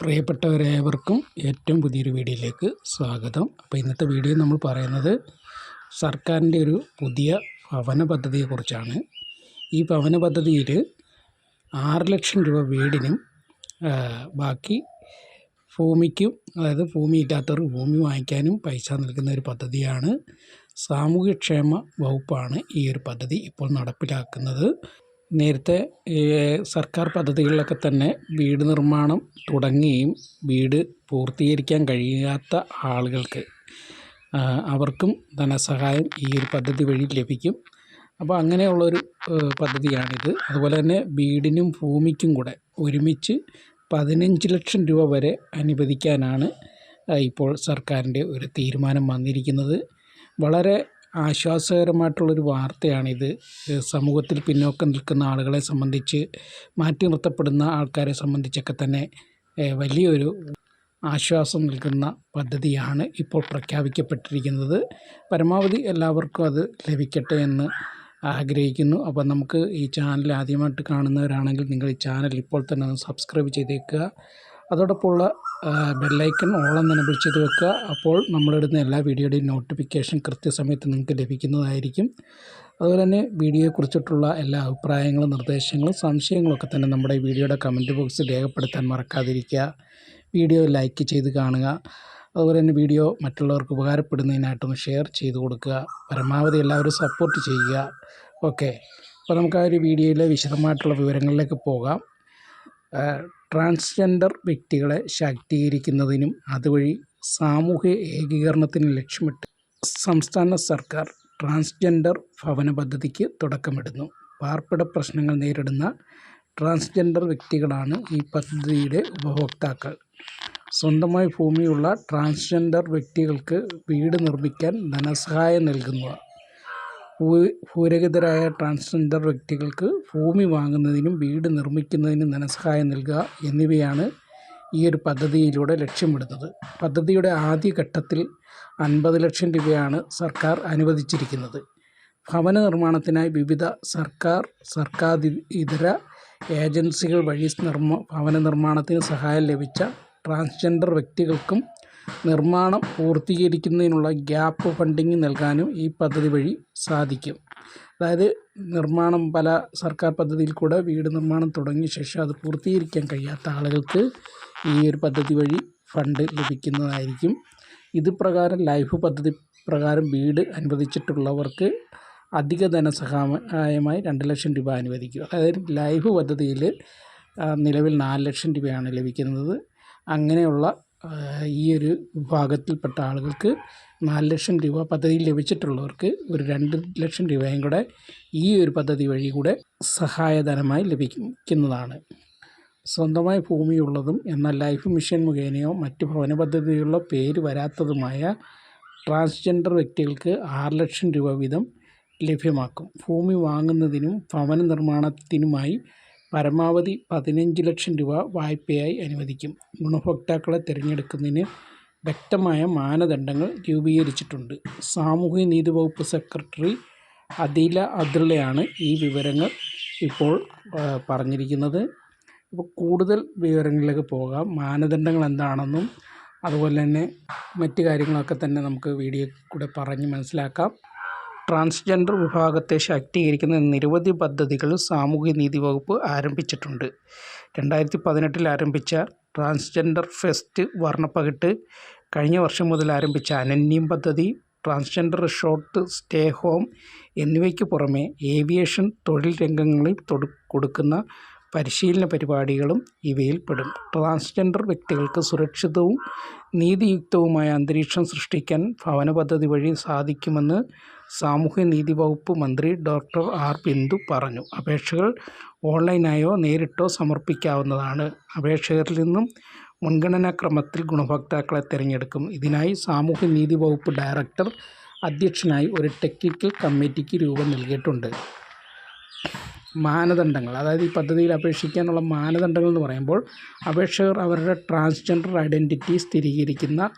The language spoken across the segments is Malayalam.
പ്രിയപ്പെട്ടവരേവർക്കും ഏറ്റവും പുതിയൊരു വീഡിയോയിലേക്ക് സ്വാഗതം. അപ്പോൾ ഇന്നത്തെ വീഡിയോ നമ്മൾ പറയുന്നത് സർക്കാരിന്റെ ഒരു പുതിയ ഭവന പദ്ധതിയെക്കുറിച്ചാണ്. ഈ ഭവന പദ്ധതിയിൽ ആറ് ലക്ഷം രൂപ വീടിനും ബാക്കി ഭൂമിക്കും അതായത് ഭൂമി ഇല്ലാത്തവർക്ക് ഭൂമി വാങ്ങിക്കാനും പൈസ നൽകുന്ന ഒരു പദ്ധതിയാണ്. സാമൂഹ്യക്ഷേമ വകുപ്പാണ് ഈ ഒരു പദ്ധതി ഇപ്പോൾ നടപ്പിലാക്കുന്നത്. നേരത്തെ സർക്കാർ പദ്ധതികളിലൊക്കെ തന്നെ വീട് നിർമ്മാണം തുടങ്ങുകയും വീട് പൂർത്തീകരിക്കാൻ കഴിയാത്ത ആളുകൾക്ക് അവർക്കും ധനസഹായം ഈ ഒരു പദ്ധതി വഴി ലഭിക്കും. അപ്പോൾ അങ്ങനെയുള്ളൊരു പദ്ധതിയാണിത്. അതുപോലെ തന്നെ വീടിനും ഭൂമിക്കും കൂടെ ഒരുമിച്ച് പതിനഞ്ച് ലക്ഷം രൂപ വരെ അനുവദിക്കാനാണ് ഇപ്പോൾ സർക്കാരിന്റെ ഒരു തീരുമാനം വന്നിരിക്കുന്നത്. വളരെ ആശ്വാസകരമായിട്ടുള്ളൊരു വാർത്തയാണിത്. സമൂഹത്തിൽ പിന്നോക്കം നിൽക്കുന്ന ആളുകളെ സംബന്ധിച്ച് മാറ്റി നിർത്തപ്പെടുന്ന ആൾക്കാരെ സംബന്ധിച്ചൊക്കെ തന്നെ വലിയൊരു ആശ്വാസം നൽകുന്ന പദ്ധതിയാണ് ഇപ്പോൾ പ്രഖ്യാപിക്കപ്പെട്ടിരിക്കുന്നത്. പരമാവധി എല്ലാവർക്കും അത് ലഭിക്കട്ടെ എന്ന് ആഗ്രഹിക്കുന്നു. അപ്പോൾ നമുക്ക് ഈ ചാനൽ ആദ്യമായിട്ട് കാണുന്നവരാണെങ്കിൽ നിങ്ങൾ ഈ ചാനൽ ഇപ്പോൾ തന്നെ ഒന്ന് സബ്സ്ക്രൈബ് ചെയ്തേക്കുക. അതോടൊപ്പമുള്ള ബെല്ലൈക്കൺ ഓളം തന്നെ വിളിച്ചത് വെക്കുക. അപ്പോൾ നമ്മളിടുന്ന എല്ലാ വീഡിയോയുടെയും നോട്ടിഫിക്കേഷൻ കൃത്യസമയത്ത് നിങ്ങൾക്ക് ലഭിക്കുന്നതായിരിക്കും. അതുപോലെ തന്നെ വീഡിയോയെക്കുറിച്ചിട്ടുള്ള എല്ലാ അഭിപ്രായങ്ങളും നിർദ്ദേശങ്ങളും സംശയങ്ങളൊക്കെ തന്നെ നമ്മുടെ വീഡിയോയുടെ കമന്റ് ബോക്സിൽ രേഖപ്പെടുത്താൻ മറക്കാതിരിക്കുക. വീഡിയോ ലൈക്ക് ചെയ്ത് കാണുക. അതുപോലെ തന്നെ വീഡിയോ മറ്റുള്ളവർക്ക് ഉപകാരപ്പെടുന്നതിനായിട്ടൊന്ന് ഷെയർ ചെയ്ത് കൊടുക്കുക. പരമാവധി എല്ലാവരും സപ്പോർട്ട് ചെയ്യുക. ഓക്കെ അപ്പോൾ നമുക്ക് ആ ഒരു വീഡിയോയിലെ വിശദമായിട്ടുള്ള വിവരങ്ങളിലേക്ക് പോകാം. ട്രാൻസ്ജെൻഡർ വ്യക്തികളെ ശാക്തീകരിക്കുന്നതിനും അതുവഴി സാമൂഹ്യ ഏകീകരണത്തിന് ലക്ഷ്യമിട്ട് സംസ്ഥാന സർക്കാർ ട്രാൻസ്ജെൻഡർ ഭവന പദ്ധതിക്ക് തുടക്കമിടുന്നു. പാർപ്പിട പ്രശ്നങ്ങൾ നേരിടുന്ന ട്രാൻസ്ജെൻഡർ വ്യക്തികളാണ് ഈ പദ്ധതിയുടെ ഉപഭോക്താക്കൾ. സ്വന്തമായി ഭൂമിയുള്ള ട്രാൻസ്ജെൻഡർ വ്യക്തികൾക്ക് വീട് നിർമ്മിക്കാൻ ധനസഹായം നൽകുന്നു ഭൂരഹിതരായ ട്രാൻസ്ജെൻഡർ വ്യക്തികൾക്ക് ഭൂമി വാങ്ങുന്നതിനും വീട് നിർമ്മിക്കുന്നതിനും ധനസഹായം നൽകുക എന്നിവയാണ് ഈ ഒരു പദ്ധതിയിലൂടെ ലക്ഷ്യമിടുന്നത്. പദ്ധതിയുടെ ആദ്യഘട്ടത്തിൽ അൻപത് ലക്ഷം രൂപയാണ് സർക്കാർ അനുവദിച്ചിരിക്കുന്നത്. ഭവന നിർമ്മാണത്തിനായി വിവിധ സർക്കാർ സർക്കാർ ഇതര ഏജൻസികൾ വഴി നിർമ്മ ഭവന നിർമ്മാണത്തിന് സഹായം ലഭിച്ച ട്രാൻസ്ജെൻഡർ വ്യക്തികൾക്കും നിർമ്മാണം പൂർത്തീകരിക്കുന്നതിനുള്ള ഗ്യാപ്പ് ഫണ്ടിങ് നൽകാനും ഈ പദ്ധതി വഴി സാധിക്കും. അതായത് നിർമ്മാണം പല സർക്കാർ പദ്ധതിയിൽ കൂടെ വീട് നിർമ്മാണം തുടങ്ങിയ ശേഷം അത് പൂർത്തീകരിക്കാൻ കഴിയാത്ത ആളുകൾക്ക് ഈ ഒരു പദ്ധതി വഴി ഫണ്ട് ലഭിക്കുന്നതായിരിക്കും. ഇത് പ്രകാരം ലൈഫ് പദ്ധതി പ്രകാരം വീട് അനുവദിച്ചിട്ടുള്ളവർക്ക് അധിക ധനസഹായമായി രണ്ട് ലക്ഷം രൂപ അനുവദിക്കും. അതായത് ലൈഫ് പദ്ധതിയിൽ നിലവിൽ നാല് ലക്ഷം രൂപയാണ് ലഭിക്കുന്നത്. അങ്ങനെയുള്ള ഈ ഒരു വിഭാഗത്തിൽപ്പെട്ട ആളുകൾക്ക് നാല് ലക്ഷം രൂപ പദ്ധതിയിൽ ലഭിച്ചിട്ടുള്ളവർക്ക് ഒരു രണ്ട് ലക്ഷം രൂപയും കൂടെ ഈ ഒരു പദ്ധതി വഴി കൂടെ സഹായധനമായി ലഭിക്കുന്നതാണ്. സ്വന്തമായി ഭൂമിയുള്ളതും എന്നാൽ ലൈഫ് മിഷൻ മുഖേനയോ മറ്റ് ഭവന പദ്ധതികളിലോ പേര് വരാത്തതുമായ ട്രാൻസ്ജെൻഡർ വ്യക്തികൾക്ക് ആറ് ലക്ഷം രൂപ വീതം ലഭ്യമാക്കും. ഭൂമി വാങ്ങുന്നതിനും ഭവന നിർമ്മാണത്തിനുമായി പരമാവധി പതിനഞ്ച് ലക്ഷം രൂപ വായ്പയായി അനുവദിക്കും. ഗുണഭോക്താക്കളെ തിരഞ്ഞെടുക്കുന്നതിന് വ്യക്തമായ മാനദണ്ഡങ്ങൾ രൂപീകരിച്ചിട്ടുണ്ട്. സാമൂഹ്യ നീതി വകുപ്പ് സെക്രട്ടറി അദീല അബ്ദുള്ളയാണ് ഈ വിവരങ്ങൾ ഇപ്പോൾ പറഞ്ഞിരിക്കുന്നത്. ഇപ്പോൾ കൂടുതൽ വിവരങ്ങളിലേക്ക് പോകാം. മാനദണ്ഡങ്ങൾ എന്താണെന്നും അതുപോലെ തന്നെ മറ്റ് കാര്യങ്ങളൊക്കെ തന്നെ നമുക്ക് വീഡിയോ കൂടെ പറഞ്ഞ് മനസ്സിലാക്കാം. ട്രാൻസ്ജെൻഡർ വിഭാഗത്തെ ശാക്തീകരിക്കുന്ന നിരവധി പദ്ധതികൾ സാമൂഹ്യനീതി വകുപ്പ് ആരംഭിച്ചിട്ടുണ്ട്. രണ്ടായിരത്തി പതിനെട്ടിൽ ആരംഭിച്ച ട്രാൻസ്ജെൻഡർ ഫെസ്റ്റ് വർണപ്പകിട്ട് കഴിഞ്ഞ വർഷം മുതൽ ആരംഭിച്ച അനന്യം പദ്ധതി ട്രാൻസ്ജെൻഡർ ഷോർട്ട് സ്റ്റേ ഹോം എന്നിവയ്ക്ക് പുറമെ ഏവിയേഷൻ തൊഴിൽ രംഗങ്ങളിൽ കൊടുക്കുന്ന പരിശീലന പരിപാടികളും ഇവയിൽ പെടും ട്രാൻസ്ജെൻഡർ വ്യക്തികൾക്ക് സുരക്ഷിതവും നീതിയുക്തവുമായ അന്തരീക്ഷം സൃഷ്ടിക്കാൻ ഭവന പദ്ധതി വഴി സാധിക്കുമെന്ന് സാമൂഹ്യ നീതി വകുപ്പ് മന്ത്രി ഡോക്ടർ ആർ ബിന്ദു പറഞ്ഞു. അപേക്ഷകൾ ഓൺലൈനായോ നേരിട്ടോ സമർപ്പിക്കാവുന്നതാണ്. അപേക്ഷകരിൽ നിന്നും മുൻഗണനാക്രമത്തിൽ ഗുണഭോക്താക്കളെ തിരഞ്ഞെടുക്കും. ഇതിനായി സാമൂഹ്യ നീതി വകുപ്പ് ഡയറക്ടർ അധ്യക്ഷനായി ഒരു ടെക്നിക്കൽ കമ്മിറ്റിക്ക് രൂപം നൽകിയിട്ടുണ്ട്. മാനദണ്ഡങ്ങൾ. അതായത് ഈ പദ്ധതിയിൽ അപേക്ഷിക്കാനുള്ള മാനദണ്ഡങ്ങൾ എന്ന് പറയുമ്പോൾ അപേക്ഷകർ അവരുടെ ട്രാൻസ്ജെൻഡർ ഐഡന്റിറ്റി സ്ഥിരീകരിക്കുന്ന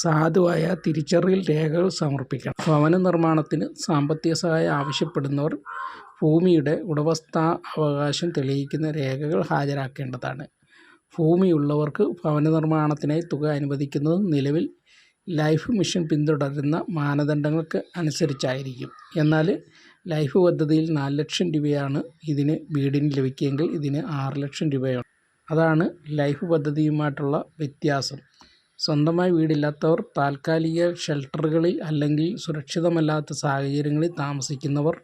സാധുവായ തിരിച്ചറിയൽ രേഖകൾ സമർപ്പിക്കണം. ഭവന നിർമ്മാണത്തിന് സാമ്പത്തിക സഹായം ആവശ്യപ്പെടുന്നവർ ഭൂമിയുടെ ഉടമസ്ഥാ അവകാശം തെളിയിക്കുന്ന രേഖകൾ ഹാജരാക്കേണ്ടതാണ്. ഭൂമിയുള്ളവർക്ക് ഭവന നിർമ്മാണത്തിനായി തുക അനുവദിക്കുന്നത് നിലവിൽ ലൈഫ് മിഷൻ പിന്തുടരുന്ന മാനദണ്ഡങ്ങൾക്ക് അനുസരിച്ചായിരിക്കും. എന്നാൽ ലൈഫ് പദ്ധതിയിൽ നാല് ലക്ഷം രൂപയാണ് ഇതിന് വീടിന് ലഭിക്കുകയെങ്കിൽ ഇതിന് ആറ് ലക്ഷം രൂപയാണ്. അതാണ് ലൈഫ് പദ്ധതിയുമായിട്ടുള്ള വ്യത്യാസം. സ്വന്തമായി വീടില്ലാത്തവർ താൽക്കാലിക ഷെൽട്ടറുകളിൽ അല്ലെങ്കിൽ സുരക്ഷിതമല്ലാത്ത സാഹചര്യങ്ങളിൽ താമസിക്കുന്നവർ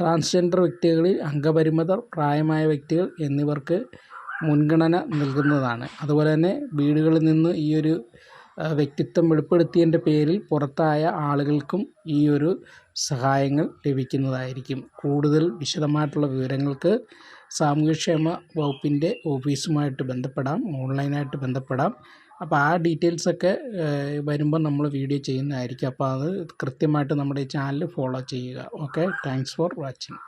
ട്രാൻസ്ജെൻഡർ വ്യക്തികളിൽ അംഗപരിമിതർ പ്രായമായ വ്യക്തികൾ എന്നിവർക്ക് മുൻഗണന നൽകുന്നതാണ്. അതുപോലെ തന്നെ വീടുകളിൽ നിന്ന് ഈ ഒരു വ്യക്തിത്വം വെളിപ്പെടുത്തിയതിന്റെ പേരിൽ പുറത്തായ ആളുകൾക്കും ഈ ഒരു സഹായങ്ങൾ ലഭിക്കുന്നതായിരിക്കും. കൂടുതൽ വിശദമായിട്ടുള്ള വിവരങ്ങൾക്ക് സാമൂഹ്യക്ഷേമ വകുപ്പിന്റെ ഓഫീസുമായിട്ട് ബന്ധപ്പെടാം ഓൺലൈനായിട്ട് ബന്ധപ്പെടാം. അപ്പോൾ ആ ഡീറ്റെയിൽസൊക്കെ വരുമ്പോൾ നമ്മൾ വീഡിയോ ചെയ്യുന്നതായിരിക്കും. അപ്പോൾ അത് കൃത്യമായിട്ട് നമ്മുടെ ഈ ചാനൽ ഫോളോ ചെയ്യുക. ഓക്കെ? Thanks for watching.